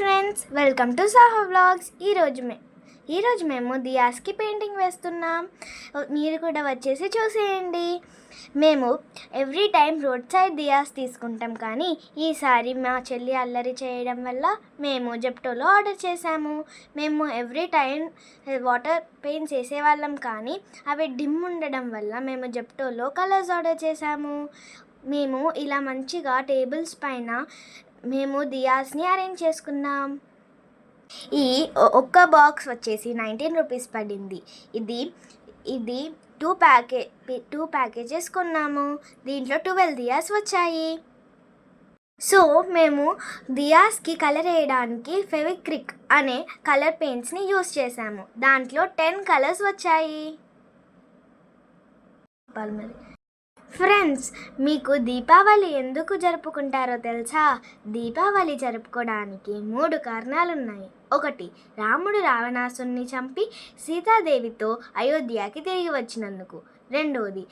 Friends welcome to Saaho vlogs ఈరోజు మే ఈరోజు మేము దియాస్కి పెయింటింగ్ వేస్తున్నాం. మీరు కూడా వచ్చేసి చూసేయండి. మేము every time road side diyas తీసుకుంటాం కానీ ఈసారి మా చెల్లి అల్లరి చేయడం వల్ల మేము జెప్టోలో ఆర్డర్ చేసాము. మేము ఎవ్రీ టైం వాటర్ పెయింట్స్ వేసేవాళ్ళం కానీ అవి డిమ్ ఉండడం వల్ల మేము జెప్టోలో కలర్స్ ఆర్డర్ చేసాము. మేము ఇలా మంచిగా టేబుల్స్ పైన మేము దియాస్ని అరేంజ్ చేసుకున్నాం. ఈ ఒ- ఒక్క బాక్స్ వచ్చేసి నైన్టీన్ రూపీస్ పడింది. ఇది ఇది టూ ప్యాకే టూ ప్యాకేజెస్ కొన్నాము. దీంట్లో ట్వెల్వ్ దియాస్ వచ్చాయి. సో మేము దియాస్కి కలర్ వేయడానికి ఫెవిక్రిక్ అనే కలర్ పెయింట్స్ని యూస్ చేసాము దాంట్లో టెన్ కలర్స్ వచ్చాయి. చెప్పాలి ఫ్రెండ్స్ మీకు దీపావళి ఎందుకు జరుపుకుంటారో తెలుసా? దీపావళి జరుపుకోవడానికి మూడు కారణాలు ఉన్నాయి ఒకటి రాముడు రావణాసుని చంపి సీతాదేవితో అయోధ్యకి తిరిగి వచ్చినందుకు. రెండవది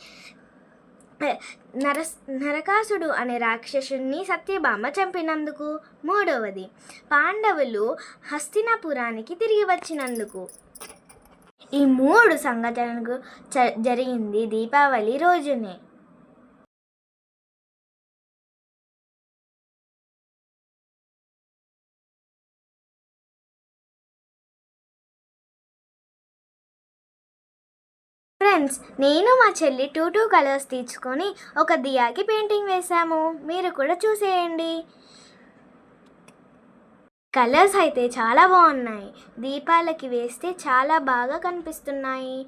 నరస్ నరకాసుడు అనే రాక్షసుని సత్యభామ చంపినందుకు. మూడవది పాండవులు హస్తినాపురానికి తిరిగి వచ్చినందుకు. ఈ మూడు సంఘటనలు జరిగింది దీపావళి రోజునే. ఫ్రెండ్స్ నేను మా చెల్లి టూ టూ కలర్స్ తీసుకొని ఒక దియాకి పెయింటింగ్ వేసాము మీరు కూడా చూసేయండి. కలర్స్ అయితే చాలా బాగున్నాయి. దీపాలకి వేస్తే చాలా బాగా కనిపిస్తున్నాయి.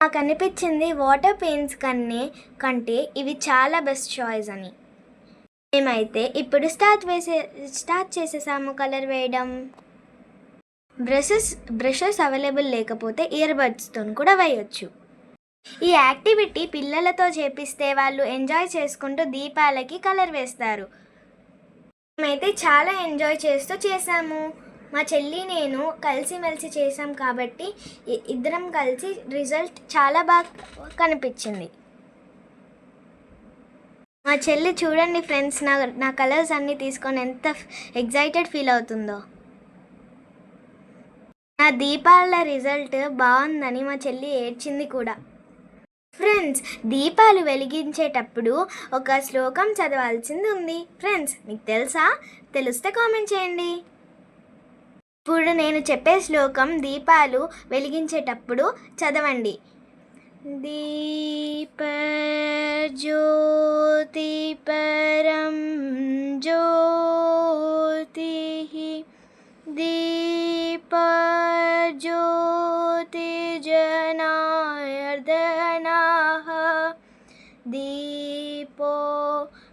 నాకు అనిపించింది వాటర్ పెయింట్స్ కన్నే కంటే ఇవి చాలా బెస్ట్ చాయిస్ అని. మేమైతే ఇప్పుడు స్టార్ట్ వేసే స్టార్ట్ చేసేసాము కలర్ వేయడం. బ్రషెస్ బ్రషెస్ అవైలబుల్ లేకపోతే ఇయర్ బడ్స్తో కూడా వేయొచ్చు. ఈ యాక్టివిటీ పిల్లలతో చేపిస్తే వాళ్ళు ఎంజాయ్ చేసుకుంటూ దీపాలకి కలర్ వేస్తారు. మేమైతే చాలా ఎంజాయ్ చేస్తూ చేసాము మా చెల్లి నేను కలిసిమెలిసి చేసాం కాబట్టి ఇద్దరం కలిసి రిజల్ట్ చాలా బాగా కనిపించింది. మా చెల్లి చూడండి ఫ్రెండ్స్ నా నా కలర్స్ అన్నీ తీసుకొని ఎంత ఎగ్జైటెడ్ ఫీల్ అవుతుందో. నా దీపాల రిజల్ట్ బాగుందని మా చెల్లి ఏడ్చింది కూడా. ఫ్రెండ్స్ దీపాలు వెలిగించేటప్పుడు ఒక శ్లోకం చదవాల్సింది ఉంది. ఫ్రెండ్స్ మీకు తెలుసా? తెలిస్తే కామెంట్ చేయండి. ఇప్పుడు నేను చెప్పే శ్లోకం దీపాలు వెలిగించేటప్పుడు చదవండి. దీప జ్యోతి పరం జ్యోతి ज्योतिर्जनार्दनाः दीपो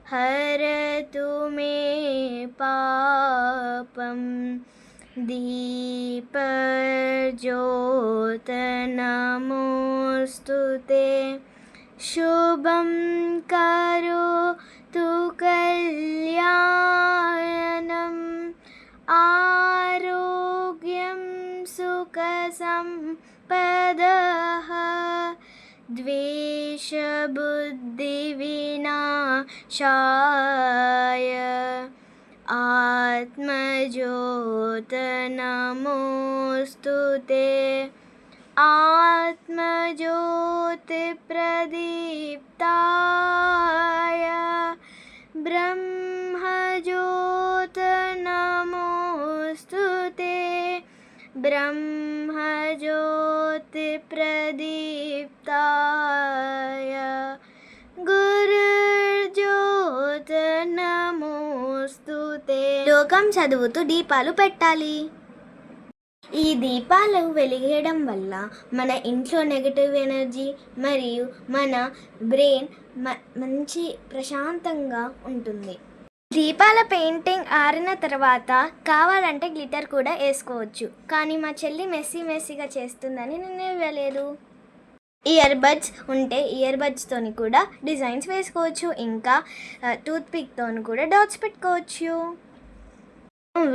हर हरतु मे पापं। दीपज्योतनमोऽस्तु ते। शुभं करोतु कल सम्पदः द्वेषबुद्धिविनाशाय आत्मज्योत नमोऽस्तु ते। आत्मज्योतिप्रदीप्ताय। ब्रह्मज्योत नमोऽस्तु ते। ब्रह्म గురుర్జ్యోత నమోస్తుతే లోకం చదువుతూ దీపాలు పెట్టాలి. ఈ దీపాలు వెలిగేయడం వల్ల మన ఇంట్లో నెగటివ్ ఎనర్జీ మరియు మన బ్రెయిన్ మంచి ప్రశాంతంగా ఉంటుంది. దీపాల పెయింటింగ్ ఆరిన తర్వాత కావాలంటే గ్లిటర్ కూడా వేసుకోవచ్చు. కానీ మా చెల్లి మెస్సీ మెస్సీగా చేస్తుందని నేను ఇవ్వలేదు ఇయర్ బడ్స్ ఉంటే ఇయర్ బడ్స్తోని కూడా డిజైన్స్ వేసుకోవచ్చు. ఇంకా టూత్పిక్తోని కూడా డాట్స్ పెట్టుకోవచ్చు.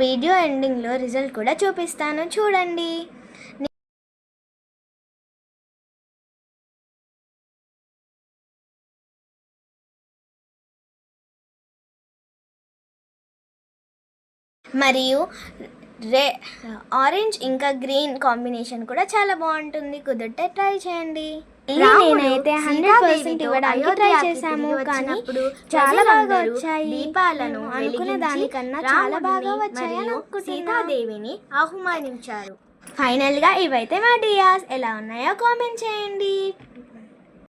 వీడియో ఎండింగ్లో రిజల్ట్ కూడా చూపిస్తాను. చూడండి. మరియు రే ఆరెంజ్ ఇంకా గ్రీన్ కాంబినేషన్ కూడా చాలా బాగుంటుంది. కుదిరితే ట్రై చేయండి. నేనైతే హండ్రెడ్ పర్సెంట్ ఇవ్వడానికి ట్రై చేశాము. కానీ చాలా బాగా వచ్చాయి. దీపాలను నేను అనుకున్న దానికన్నా చాలా బాగా వచ్చాయి. సీతాదేవిని ఆహ్వానించారు. ఫైనల్గా ఇవైతే మా డియాస్ ఎలా ఉన్నాయో కామెంట్ చేయండి.